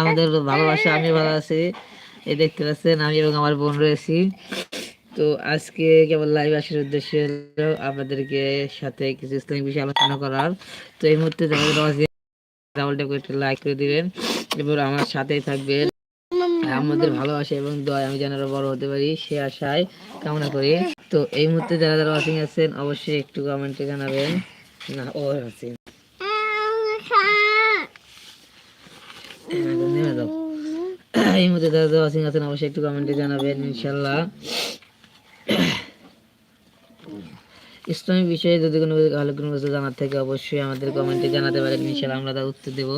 আমাদের ভালোবাসা আমি ভালো আছি। এই দেখতে পাচ্ছেন আমি এবং আমার বোন রয়েছি। তো আজকে কেবল লাইভ আসার উদ্দেশ্য হলো আপনাদেরকে সাথে কিছু ইসলামিক বিষয়ে আলোচনা করার। তো এই মুহূর্তে যারা ডাবল করে লাইক করে দিবেন এবং আমার সাথেই থাকবেন। আমাদের ভালোবাসা এবং দয় আমি যেন বড় হতে পারি সে আশায় কামনা করি। তো এই মুহূর্তে যারা যারা ওয়াচিং আছেন অবশ্যই একটু কমেন্টে জানাবেন। না ও আছে নেমে দাও এই মুহূর্তে যারা যারা ওয়াচিং আছেন অবশ্যই একটু কমেন্টে জানাবেন ইনশাল্লাহ ইসলামিক বিষয়ে যদি কোনো ভালো কোনো কিছু জানার থেকে, অবশ্যই আমাদের কমেন্টে জানাতে পারেন ইনশাল্লাহ আমরা তার উত্তর দেব।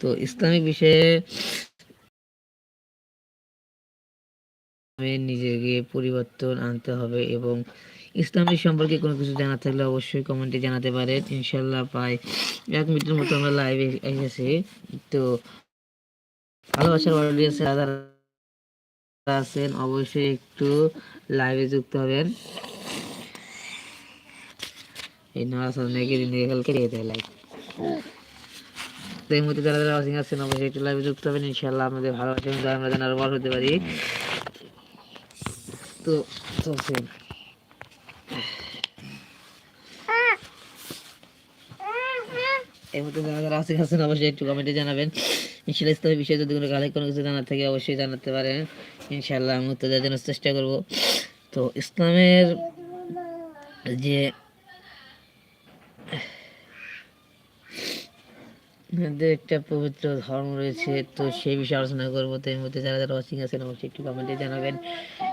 তো ইসলামিক বিষয়ে নিজেকে পরিবর্তন আনতে হবে এবং ইসলামিক সম্পর্কে কোনো কিছু জানার থাকলে অবশ্যই কমেন্টে জানাতে পারেন ইনশাল্লাহ প্রায় এক মিনিটের মতো আমরা লাইভে এসেছি। তো ভালোবাসার অডিয়েন্স যারা আছেন, অবশ্যই একটু লাইভে যুক্ত হবেন। এই নড়াচড়া নাকি নিয়ে কালকে দিয়ে দেয় লাইভ তো এই মুহূর্তে যারা যারা ওয়াচিং আছেন, অবশ্যই একটু লাইভে যুক্ত হবেন। ইনশাল্লাহ আমাদের ভালোবাসা এবং আমরা যেন আরও বড় হতে পারি। তো চলছে। এই মুহূর্তে যারা যারা ওয়াচিং আছেন, অবশ্যই একটু কমেন্টে জানাবেন। ইনশাল্লাহ ইসলামের বিষয়ে যদি কোনো কালে কোনো কিছু জানার থাকে, অবশ্যই জানাতে পারেন। ইনশাল্লাহ আমি উত্তর দেওয়ার জন্য চেষ্টা করব। তো ইসলামের যে একটা পবিত্র ধর্ম রয়েছে, তো সেই বিষয়ে আলোচনা করব। তো এর মধ্যে যারা যারা ওয়াচিং আছেন, অবশ্যই একটু কমেন্টে জানাবেন।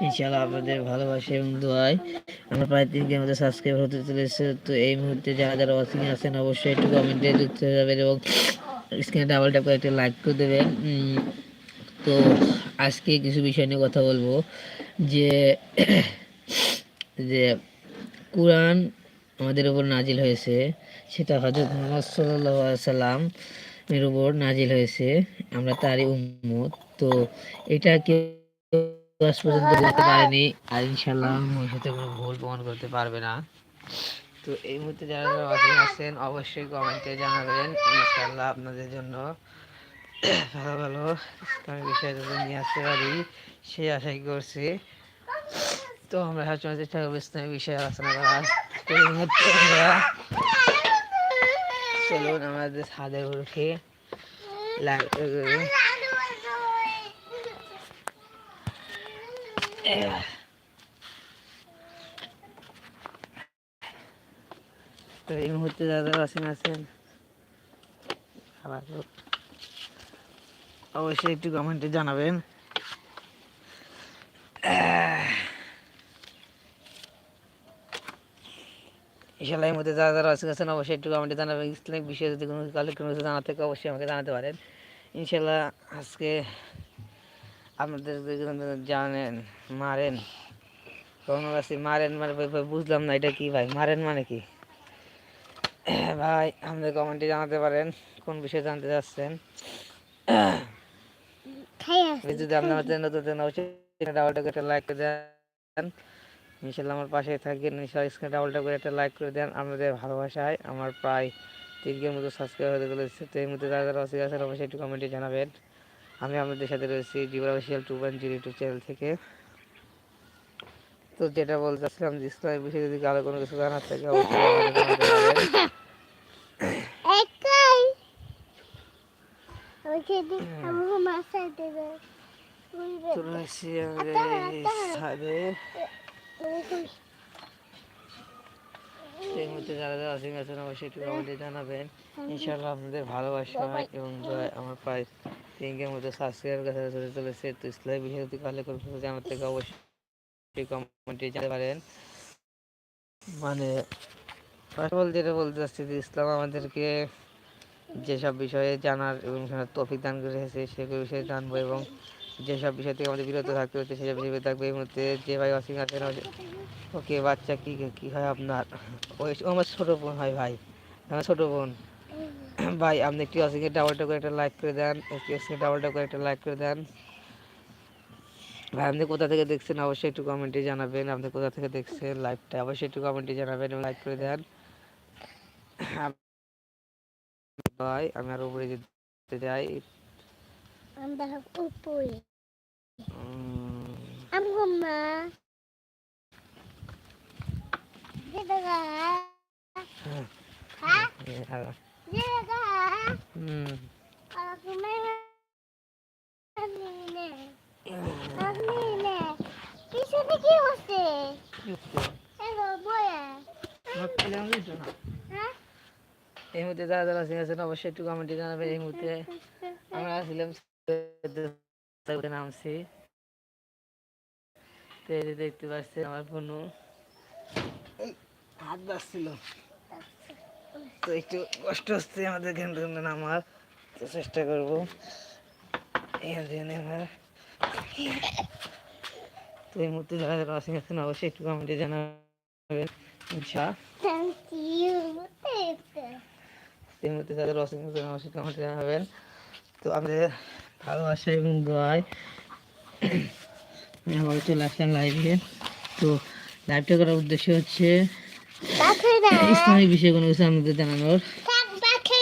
ইনশাআল্লাহ আপনাদের ভালোবাসা এবং দোয়ায় আমরা প্রায় তিন কের মধ্যে সাবস্ক্রাইব হতে চলেছে। তো এই মুহূর্তে যারা যারা ওয়াচিং আছেন, অবশ্যই একটু কমেন্টে যুক্ত হয়ে যাবেন এবং স্ক্রিনে ডাবল ট্যাপ করে একটা লাইক করে দেবেন। তো আজকে কিছু বিষয় নিয়ে কথা বলব। যে যে কোরআন আমাদের উপর নাজিল হয়েছে, সেটা হজরত মোহাম্মদ সাল্লাম এর উপর নাজিল হয়েছে। আমরা তারই উম্মত, তো এটা কেউ আজ পর্যন্ত বলতে পারেনি। আর ইনশাল্লাহ ভবিষ্যতে কোনো ভুল প্রমাণ করতে পারবে না। তো এই মুহূর্তে যারা যারা watching আছেন, অবশ্যই কমেন্টে জানাবেন। ইনশাল্লাহ আপনাদের জন্য ভালো ভালো ইসলামিক বিষয় যাতে নিয়ে আসতে পারি। সেই আশাই করছি। তো আমরা সবসময় চেষ্টা করব ইসলামিক বিষয়ে আলোচনা করার। এই মুহূর্তে আমরা চলুন আমাদের ছাদে উঠে লাইভ এই মুহূর্তে যারা আছেন আছেন অবশ্যই একটু কমেন্টে জানাবেন। ইনশাল্লাহ এর মধ্যে যারা যারা আছে আছেন, অবশ্যই একটু কমেন্টে জানাবেন। ইসলামিক বিষয়ে যদি কোনো কালে কোনো কিছু জানার থাকে, অবশ্যই আমাকে জানাতে পারেন। ইনশাল্লাহ আজকে আপনাদের জানেন, মারেন। কোনো মারেন মানে বুঝলাম না এটা কি ভাই? মারেন মানে কি? ভাই আমাদের কমেন্টে জানাতে পারেন কোন বিষয়ে জানতে চাচ্ছেন? যদি আপনার নতুন নতুন অবশ্যই ডাবলটা করে একটা লাইক করে দেন। ইনশাল্লাহ আমার পাশে থাকবেন। ইনশাল্লাহ স্ক্রিনে ডাবলটা করে একটা লাইক করে দেন। আপনাদের ভালোবাসায় আমার প্রায় তিনকের মতো সাবস্ক্রাইব হতে চলেছে। তো এর মধ্যে যারা যারা অসুবিধা আছেন অবশ্যই একটু কমেন্টে জানাবেন। আমি আপনাদের সাথে রয়েছি জিবর official two point zero YouTube channel থেকে। তো যেটা বলতে চাচ্ছিলাম যে ইসলামের বিষয়ে যদি কারও কোনো কিছু জানার থাকে এই মুহূর্তে যারা যারা আছেন অবশ্যই একটু কমেন্টে জানাবেন। আপনাদের ভালোবাসা এবং আমার প্রায় তিনকের মধ্যে সাবস্ক্রাইবের কাছে চলে চলেছে। তো বিষয়ে যদি কালে কোনো জানার থেকে অবশ্যই কমেন্টে জানাতে পারেন। মানে ফার্স্ট অফ অল যেটা বলতে চাচ্ছি যে ইসলাম আমাদেরকে যেসব বিষয়ে জানার এবং তৌফিক দান করে এসেছে সেগুলো বিষয়ে জানব এবং যেসব বিষয় থেকে আমাদের বিরত থাকতে হচ্ছে সেসব বিষয়ে থাকবে। এই মুহূর্তে যে ভাই ওয়াশিং আছেন ওকে, বাচ্চা কি কি হয় আপনার? ওই আমার ছোটো বোন হয় ভাই। আমার ছোটো বোন। ভাই, আপনি একটু ওয়াশিংয়ে ডাবলটা করে একটা লাইক করে দেন, একটু ওয়াশিংয়ে ডাবলটা করে একটা লাইক করে দেন। ভাই আপনি কোথা থেকে দেখছেন অবশ্যই একটু কমেন্টে জানাবেন। আপনি কোথা থেকে দেখছেন লাইভটা অবশ্যই একটু কমেন্টে জানাবেন এবং লাইক করে দেন। ভাই আমি আর উপরে যেতে যাই। আমরা উপরে। আমগো মা যেটা হ্যাঁ। আর, হুম, আর তুমি নে। আমার এই মুহূর্তে যারা যারা অবশ্যই একটু কমেন্টে জানাবেন এই মুহূর্তে। আমরা সৈয়দে নামছি। তো এই দেখতে পাচ্ছেন আমার বোনু। হাত বাজছিল তো একটু কষ্ট হচ্ছে আমাদের থেকে নামার। চেষ্টা করব। এখান থেকে নেমার তো এই মুহূর্তে যারা যারা আসেন আছেন অবশ্যই একটু কমেন্টে জানাবেন। এই মুহূর্তে যাদের রসিং আছেন অবশ্যই কমেন্টে জানাবেন। তো আমাদের ভালোবাসা এবং দোয়ায় আবার চলে আসলাম লাইভে তো লাইভটা করার উদ্দেশ্য হচ্ছে ইসলামিক বিষয়ে কোনো কিছু আমাদের জানানোর। থাক বাখে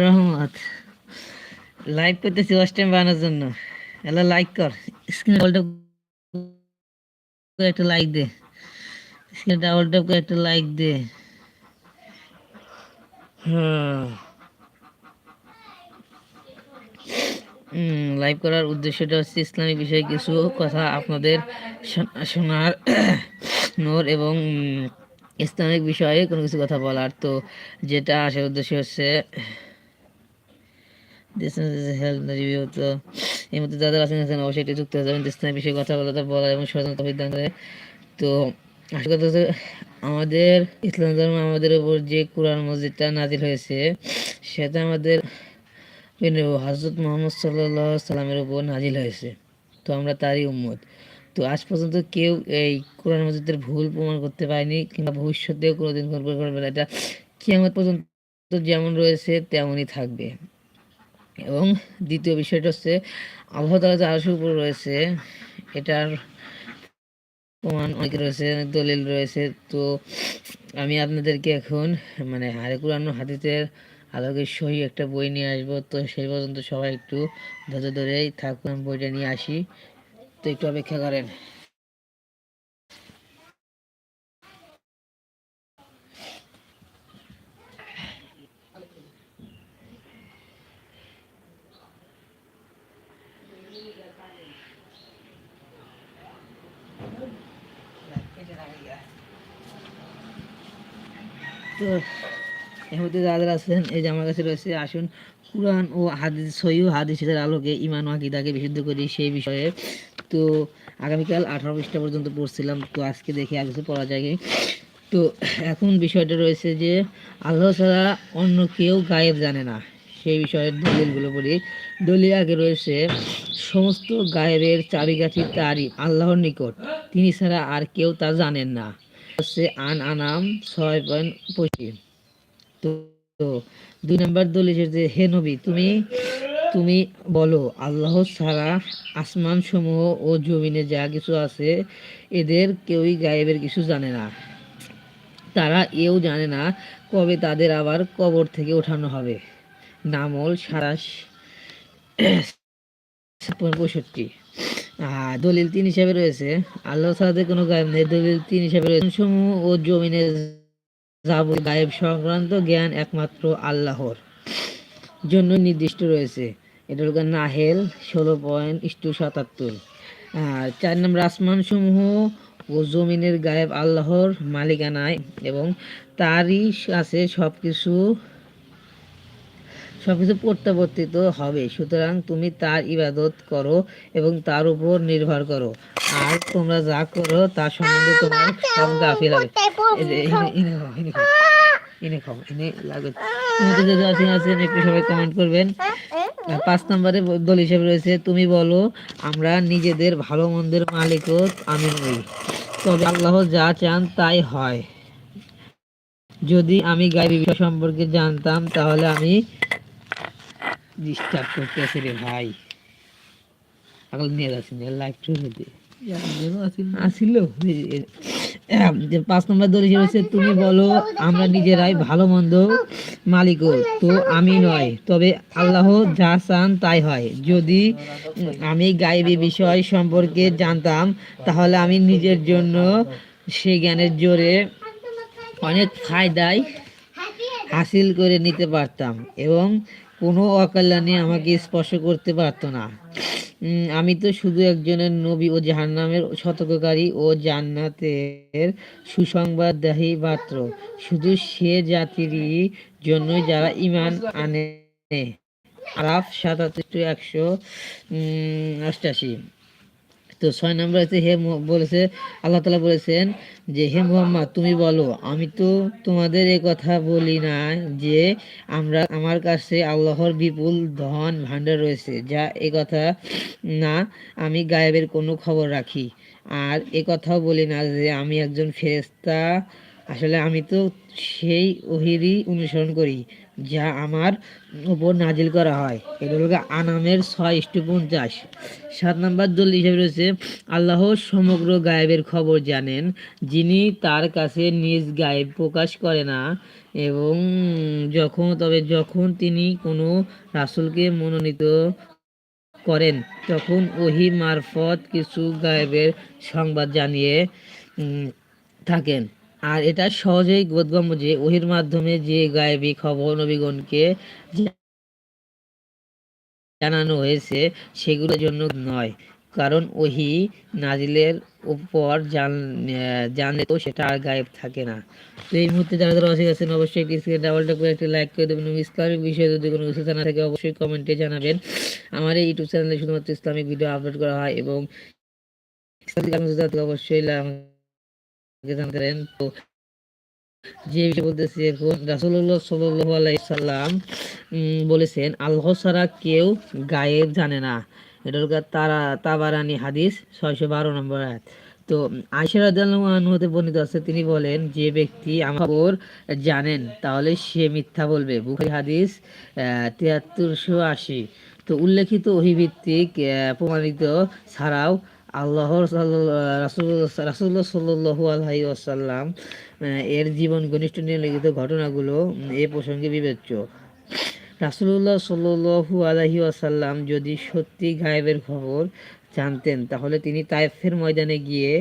রহমত। লাইভ করতেছি বানানোর জন্য। এলা লাইক কর। স্ক্রিন ডাবল করে একটা লাইক দে। স্ক্রিন ডাবল ট্যাপ করে একটা লাইক দে। লাইভ করার উদ্দেশ্যটা হচ্ছে ইসলামিক বিষয়ে কিছু কথা আপনাদের শোনা- শোনার নোর এবং ইসলামিক বিষয়ে কোনো কিছু কথা বলার, তো যেটা আসার উদ্দেশ্য হচ্ছে এই মধ্যে আছেন অবশ্যই যুক্ত হয়ে যাবেন ইসলামের বিষয়ে কথা বলা বলা এবং সচেতনতা তো আসল কথা হচ্ছে আমাদের ইসলাম ধর্ম আমাদের উপর যে কোরআন মসজিদটা নাজিল হয়েছে, সেটা আমাদের হজরত মোহাম্মদ সাল্লাহ সাল্লামের উপর নাজিল হয়েছে। তো আমরা তারই উম্মত। তো আজ পর্যন্ত কেউ এই কোরআন মসজিদের ভুল প্রমাণ করতে পারেনি কিংবা ভবিষ্যতেও কোনোদিন করবে করবে না। এটা কিয়ামত পর্যন্ত যেমন রয়েছে, তেমনই থাকবে। এবং দ্বিতীয় বিষয়টা হচ্ছে, আল্লাহ তালা যে উপর রয়েছে, এটার প্রমাণ অনেক রয়েছে, অনেক দলিল রয়েছে। তো আমি আপনাদেরকে এখন মানে হারে কোরআন ও হাদিসের আলোকে সহি একটা বই নিয়ে আসব। তো সেই পর্যন্ত সবাই একটু ধৈর্য ধরেই থাকুন, বইটা নিয়ে আসি। তো একটু অপেক্ষা করেন। তো মধ্যে যারা আছেন, এই যে আমার কাছে রয়েছে, আসুন। কোরআন ও হাদিস, সহি হাদিসের আলোকে ইমান ও আকিদাকে বিশুদ্ধ করি সেই বিষয়ে। তো আগামীকাল আঠারো পৃষ্ঠা পর্যন্ত পড়ছিলাম, তো আজকে দেখি আর কিছু পড়া যায় তো এখন বিষয়টা রয়েছে যে, আল্লাহ ছাড়া অন্য কেউ গায়েব জানে না। সেই বিষয়ের দলিলগুলো পড়ি। দলিল আগে রয়েছে, সমস্ত গায়েবের চাবিকাঠি তারই আল্লাহর নিকট। তিনি ছাড়া আর কেউ তা জানেন না। হচ্ছে আন আনাম ছয় পয়েন্ট পঁচিশ। তো দুই নম্বর দলিল যে, হে নবী, তুমি তুমি বলো, আল্লাহ ছাড়া আসমান সমূহ ও জমিনে যা কিছু আছে, এদের কেউই গায়েবের কিছু জানে না। তারা এও জানে না কবে তাদের আবার কবর থেকে ওঠানো হবে। নামল সাতাশ পঁয়ষট্টি। দলিল তিন হিসাবে রয়েছে, আল্লাহ সাথে কোনো গায়েব নেই। দলিল তিন হিসাবে রয়েছে সমূহ ও জমিনের যাবতীয় গায়েব সংক্রান্ত জ্ঞান একমাত্র আল্লাহর জন্য নির্দিষ্ট রয়েছে। এটা হলো নাহেল ষোলো পয়েন্ট ইস্টু সাতাত্তর। আর চার নম্বর আসমান সমূহ ও জমিনের গায়েব আল্লাহর মালিকানায় এবং তারই আছে সব কিছু সবকিছু প্রত্যাবর্তিত হবে। সুতরাং তুমি তার ইবাদত করো এবং তার উপর নির্ভর করো। আর তোমরা যা করো তার সম্বন্ধে তোমার সব গাফিল হবে। করবেন। পাঁচ নম্বরে দল হিসেবে রয়েছে, তুমি বলো, আমরা নিজেদের ভালো মন্দের মালিকও আমি নই। তবে আল্লাহ যা চান তাই হয়। যদি আমি গায়েবী বিষয় সম্পর্কে জানতাম, তাহলে আমি ডিস্টার্ব করতেছি রে ভাই। আগল নিয়ে যাচ্ছি লাইভ টু আসিল পাঁচ নম্বর তুমি বলো আমরা নিজেরাই ভালো মন্দ মালিক তো আমি নয়। তবে আল্লাহ যা চান তাই হয়। যদি আমি গাইবী বিষয় সম্পর্কে জানতাম তাহলে আমি নিজের জন্য সে জ্ঞানের জোরে অনেক ফায়দায় হাসিল করে নিতে পারতাম এবং কোনো অকল্যাণে আমাকে স্পর্শ করতে পারত না। আমি তো শুধু একজনের নবী ও জাহান্নামের সতর্ককারী ও জান্নাতের সুসংবাদদাহী মাত্র শুধু সে জাতিরই জন্য যারা ইমান আনে। আরাফ সাতাত্তর একশো অষ্টাশি। তো ছয় নম্বর আছে হে বলেছে, আল্লাহ তালা বলেছেন যে, হে মোহাম্মদ, তুমি বলো, আমি তো তোমাদের এ কথা বলি না যে, আমরা আমার কাছে আল্লাহর বিপুল ধন ভাণ্ডার রয়েছে, যা এ কথা না আমি গায়েবের কোনো খবর রাখি। আর এ কথাও বলি না যে, আমি একজন ফেরেস্তা আসলে আমি তো সেই ওহিরই অনুসরণ করি। যা আমার উপর নাজিল করা হয়। এটা হলো আনামের ছয় ইস্টু পঞ্চাশ সাত নম্বর দল হিসেবে রয়েছে, আল্লাহ সমগ্র গায়েবের খবর জানেন, যিনি তার কাছে নিজ গায়েব প্রকাশ করে না, এবং যখন, তবে যখন তিনি কোনো রাসুলকে মনোনীত করেন, তখন ওহি মারফত কিছু গায়েবের সংবাদ জানিয়ে থাকেন। আর এটা সহজেই বোধগম্য যে ওহির মাধ্যমে যে গায়েবী খবর নবীগণকে জানানো হয়েছে, সেগুলোর জন্য নয়। কারণ ওহি নাজিলের উপর জানলে তো সেটা আর গায়েব থাকে না। তো এই মুহূর্তে যারা যারা অসুখ আছেন, অবশ্যই স্ক্রিন ডাবলটা করে একটি লাইক করে দেবেন ইসলামিক বিষয়ে যদি কোনো কিছু জানা থাকে, অবশ্যই কমেন্টে জানাবেন। আমার এই ইউটিউব চ্যানেলে শুধুমাত্র ইসলামিক ভিডিও আপলোড করা হয় এবং অবশ্যই জানাতে পারেন তো যে বিষয়ে বলতেছি এখন রাসূলুল্লাহ সাল্লাল্লাহু আলাইহি সাল্লাম উম, বলেছেন আল্লাহ ছাড়া কেউ গায়েব জানে না। এটা হলো তারা তাবারানি হাদিস ছয়শো বারো নম্বর তো বর্ণিত আছে তিনি বলেন যে ব্যক্তি আমার জানেন তাহলে সে মিথ্যা বলবে। বুখারী হাদিস তিয়াত্তরশো আশি। তো উল্লেখিত অহিভিত্তিক আহ, প্রমাণিত ছাড়াও আল্লাহর রাসুল্লাহ এর জীবন ঘনিষ্ঠ নিম্নলিখিত ঘটনাগুলো এ প্রসঙ্গে বিবেচ্য। রাসুল্লাহ সাল্লু আলহি আসাল্লাম যদি সত্যি গায়েবের খবর জানতেন, তাহলে তিনি তাইফের ময়দানে গিয়ে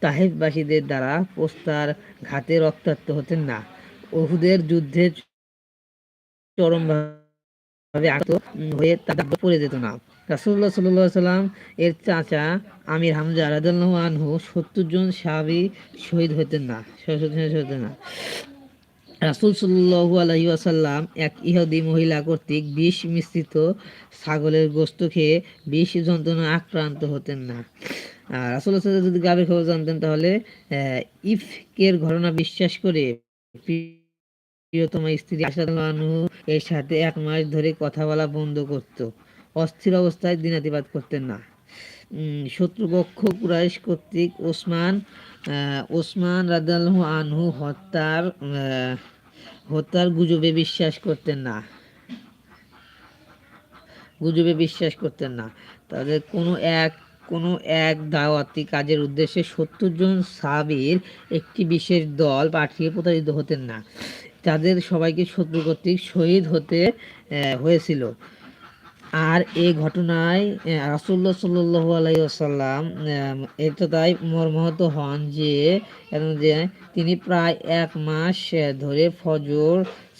তাহেববাসীদের দ্বারা পোস্তার ঘাতে রক্তাক্ত হতেন না। ওহুদের যুদ্ধে চরমভাবে আহত হয়ে তাদের পড়ে যেত না। রাসুল্লাহ সাল্লাহ সাল্লাম, এর চাচা আমির হামজা আনহু সত্তর জন সাহাবি শহীদ হতেন না, শহীদ হতেন না। রাসুল সাল্লু আলহি আসাল্লাম এক ইহুদি মহিলা কর্তৃক বিষ মিশ্রিত ছাগলের গোস্ত খেয়ে বিষ যন্ত্রণা আক্রান্ত হতেন না। আর রাসুল যদি গাবের খবর জানতেন তাহলে ইফকের ঘটনা বিশ্বাস করে প্রিয়তম স্ত্রী আসাদু এর সাথে এক মাস ধরে কথা বলা বন্ধ করত। অস্থির অবস্থায় দিনাতিবাদ করতেন না। শত্রুপক্ষ কুরাইশ কর্তৃক ওসমান ওসমান রাদাল্লাহু আনহু হত্যার হত্যার গুজবে বিশ্বাস করতেন না। গুজবে বিশ্বাস করতেন না। তাদের কোনো এক কোনো এক দাওয়াতি কাজের উদ্দেশ্যে সত্তর জন সাবির একটি বিশেষ দল পাঠিয়ে প্রতারিত হতেন না। তাদের সবাইকে শত্রু কর্তৃক শহীদ হতে হয়েছিল। আর এই ঘটনায় রাসুল্লাহ সাল্লাহ আলাইসাল্লাম এটা তাই মর্মাহত হন যে তিনি প্রায় এক মাস ধরে ফজর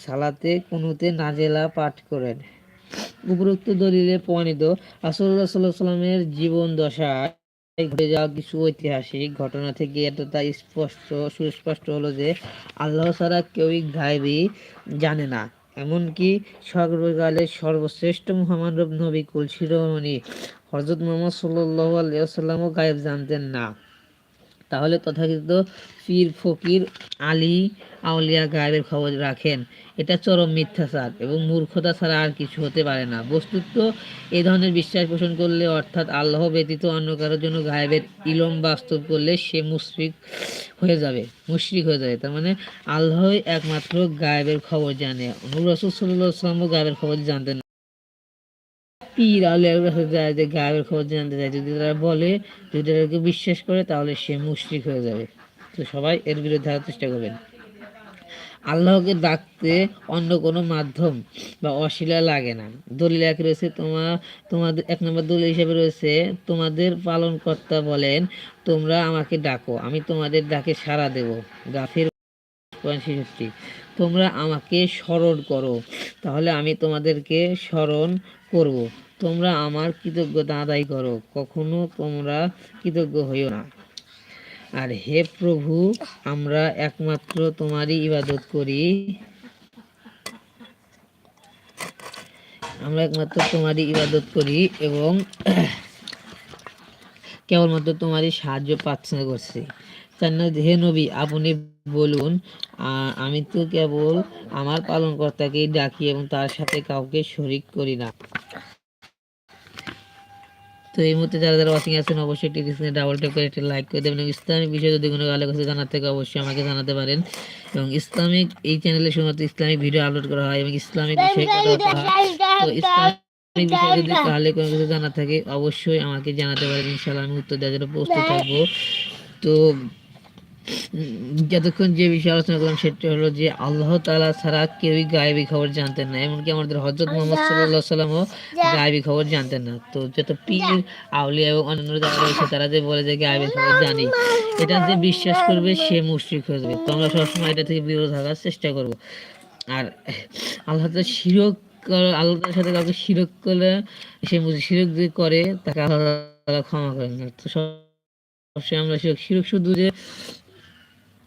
সালাতে কুনুতে নাজেলা পাঠ করেন। উপরোক্ত দলিলে প্রমাণিত রাসুল্লাহ সাল্লাহ সাল্লামের জীবন দশায় ঘটে যাওয়া কিছু ঐতিহাসিক ঘটনা থেকে এতটা স্পষ্ট, সুস্পষ্ট হলো যে, আল্লাহ ছাড়া কেউই গায়েবী জানে না। এমনকি সর্বকালের সর্বশ্রেষ্ঠ মহামানব নবী কুল শিরোমণি হজরত মোহাম্মদ সাল্লাহ আলিয়াল্লামও গায়েব জানতেন না। তাহলে তথাকথিত পীর ফকির আলী আউলিয়া গায়েবের খবর রাখেন। এটা চরম মিথ্যাচার এবং মূর্খতা ছাড়া আর কিছু হতে পারে না। বস্তুত এই ধরনের বিশ্বাস পোষণ করলে, অর্থাৎ আল্লাহ ব্যতীত অন্য কারোর জন্য গায়েবের ইলম বাস্তব করলে সে মুশরিক হয়ে যাবে, মুশরিক হয়ে যাবে। তার মানে আল্লাহই একমাত্র গায়েবের খবর জানে। রসুল সাল্লাহ সাল্লামও গায়েবের খবর জানতেন। পীর আলিয়ার কাছে যায় যে গায়ের খবর জানতে চায় যদি তারা বলে, যদি তাদেরকে বিশ্বাস করে, তাহলে সে মুশরিক হয়ে যাবে। তো সবাই এর বিরুদ্ধে চেষ্টা করবেন। আল্লাহকে ডাকতে অন্য কোনো মাধ্যম বা অশিলা লাগে না। দলিল এক রয়েছে তোমার তোমাদের, এক নম্বর দলিল হিসেবে রয়েছে, তোমাদের পালনকর্তা বলেন, তোমরা আমাকে ডাকো, আমি তোমাদের ডাকে সাড়া দেব। গাফির ছেষট্টি। তোমরা আমাকে স্মরণ করো, তাহলে আমি তোমাদেরকে স্মরণ করব। তোমরা আমার কৃতজ্ঞতা আদায় করো, কখনো তোমরা কৃতজ্ঞ হইও না। আর হে প্রভু, আমরা একমাত্র তোমারই ইবাদত করি। আমরা একমাত্র তোমারই ইবাদত করি এবং কেবলমাত্র তোমারই সাহায্য প্রার্থনা করছি। হে নবী, আপনি বলুন আমি তো কেবল আমার পালনকর্তাকেই ডাকি এবং তার সাথে কাউকে শরিক করি না। তো এই মুহূর্তে যারা যারা ওয়াচিং আছেন, অবশ্যই একটি স্ক্রিনে ডাবল ট্যাপ করে একটি লাইক করে দেবেন। এবং ইসলামিক বিষয়ে যদি কোনো গালে কাছে জানার থেকে, অবশ্যই আমাকে জানাতে পারেন। এবং ইসলামিক এই চ্যানেলে শুধুমাত্র ইসলামিক ভিডিও আপলোড করা হয় এবং ইসলামিক বিষয়ে কথা হয়। তো ইসলামিক বিষয়ে যদি তাহলে কোনো কিছু জানা থাকে, অবশ্যই আমাকে জানাতে পারেন। ইনশাল্লাহ আমি উত্তর দেওয়ার জন্য প্রস্তুত থাকব। তো যতক্ষণ যে বিষয়ে আলোচনা করলাম সেটা হলো যে আল্লাহ তাআলা ছাড়া কেউই গায়েবী খবর জানতেন না। এমনকি আমাদের হজরত মোহাম্মদ সাল্লাহ সাল্লামও গায়েবী খবর জানতেন না। তো যত পীর আউলিয়া এবং অন্যান্য যারা রয়েছে তারা যে বলে যে গায়েবী খবর জানি এটা যে বিশ্বাস করবে সে মুশরিক হয়ে যাবে। তো আমরা সবসময় এটা থেকে বিরত থাকার চেষ্টা করব। আর আল্লাহ তালা শিরক কর- আল্লাহ তাআলার সাথে কাউকে শিরক করলে সে শিরক যদি করে তাকে আল্লাহ ক্ষমা করেন না। তো সব- অবশ্যই আমরা শিরক শিরক শুধু যে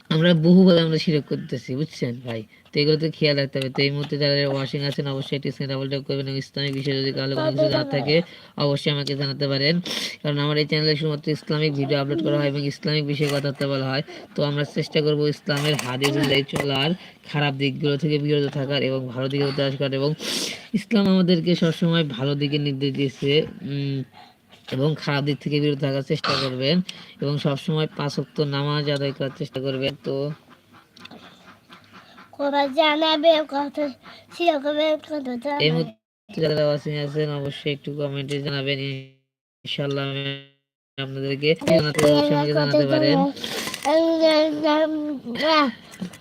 আমরা বহুবার আমরা শিরক করতেছি বুঝছেন ভাই? তো এগুলো তো খেয়াল রাখতে হবে। তো এই মুহূর্তে যারা ওয়াশিং আছেন অবশ্যই একটি স্ক্রিন ডাবল ট্যাপ করবেন এবং ইসলামিক বিষয়ে যদি কারও কোনো কিছু জানার থাকে অবশ্যই আমাকে জানাতে পারেন। কারণ আমার এই চ্যানেলে শুধুমাত্র ইসলামিক ভিডিও আপলোড করা হয় এবং ইসলামিক বিষয়ে কথাবার্তা বলা হয়। তো আমরা চেষ্টা করব ইসলামের হাদিস অনুযায়ী চলার খারাপ দিকগুলো থেকে বিরত থাকার এবং ভালো দিকে উত্তরাস করার এবং ইসলাম আমাদেরকে সবসময় ভালো দিকে নির্দেশ দিয়েছে। এবং খারাপ দিক থেকে বিরত থাকার চেষ্টা করবেন এবং সবসময় পাঁচ অক্ত নামাজ আদায় করার চেষ্টা করবেন। তো এই মুহূর্তে যারা ওয়াচিং আছেন অবশ্যই একটু কমেন্টে জানাবেন। ইনশাআল্লাহ আমি আপনাদেরকে জানাতে পারেন।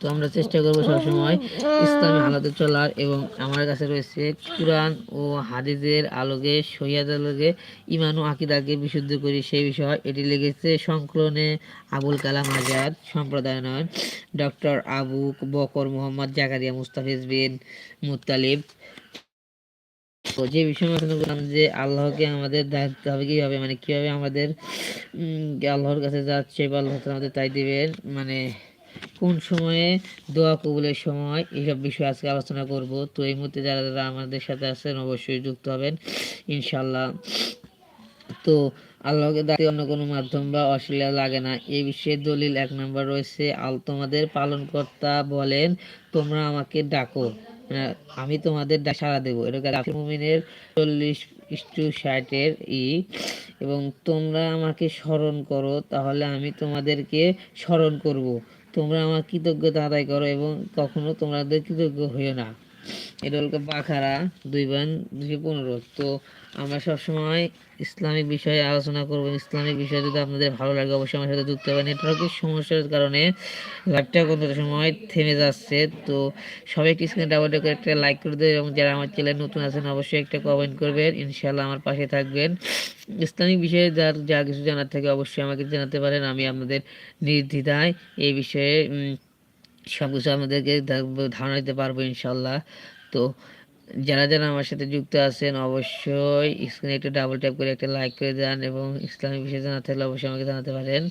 তো আমরা চেষ্টা করব সবসময় ইসলামী হালাতে চলার এবং আমার কাছে রয়েছে কুরআন ও হাদিসের আলোকে সহিয়াদ আলোকে ইমান ও আকিদাকে বিশুদ্ধ করি সেই বিষয়। এটি লিখেছে সংকলনে আবুল কালাম আজাদ সম্প্রদায়নয়ন ডক্টর আবু বকর মোহাম্মদ জাকারিয়া মুস্তাফিজ বিন মুতালিব। তো যে বিষয় আমি করলাম যে আল্লাহকে আমাদের ডাকতে হবে কীভাবে মানে কীভাবে আমাদের আল্লাহর কাছে যাচ্ছে বা আল্লাহ আমাদের তাই দিবেন মানে কোন সময়ে দোয়া কবুলের সময় এইসব বিষয়ে আজকে আলোচনা করব। তো এই মুহূর্তে যারা যারা আমাদের সাথে আছেন অবশ্যই যুক্ত হবেন ইনশাল্লাহ তো আল্লাহকে ডাকতে অন্য কোনো মাধ্যম বা অশ্লীলা লাগে না। এই বিষয়ে দলিল এক নম্বর রয়েছে, আল তোমাদের পালনকর্তা বলেন, তোমরা আমাকে ডাকো। আমি তোমাদের সাড়া দেবো। এটা গাফির মুমিনের চল্লিশ ইস্টু ষাটের ই। এবং তোমরা আমাকে স্মরণ করো, তাহলে আমি তোমাদেরকে স্মরণ করব। তোমরা আমার কৃতজ্ঞতা আদায় করো এবং কখনো তোমাদের কৃতজ্ঞ হইও না। এটা হলো বাখারা, দুই বান দুশো পনেরো। তো আমরা সবসময় ইসলামিক বিষয়ে আলোচনা করব। ইসলামিক বিষয়ে যদি আপনাদের ভালো লাগে, অবশ্যই আমার সাথে যুক্ত হবেন। নেটওয়ার্কের সমস্যার কারণে লাইভটা কোনো সময় থেমে যাচ্ছে। তো সবাই একটি স্ক্রিনে ডাবল করে একটা লাইক করে দেবেন এবং যারা আমার চ্যানেল নতুন আছেন, অবশ্যই একটা কমেন্ট করবেন। ইনশাল্লাহ আমার পাশে থাকবেন। ইসলামিক বিষয়ে যার যা কিছু জানার থাকে, অবশ্যই আমাকে জানাতে পারেন। আমি আপনাদের নির্দ্বিধায় এই বিষয়ে সব কিছু আমাদেরকে ধারণা দিতে পারব ইনশাল্লাহ তো যারা যারা আমার সাথে যুক্ত আছেন, অবশ্যই স্ক্রিনে একটা ডাবল ট্যাপ করে একটা লাইক করে দেন এবং ইসলামিক বিষয়ে জানা থাকলে অবশ্যই আমাকে জানাতে পারেন।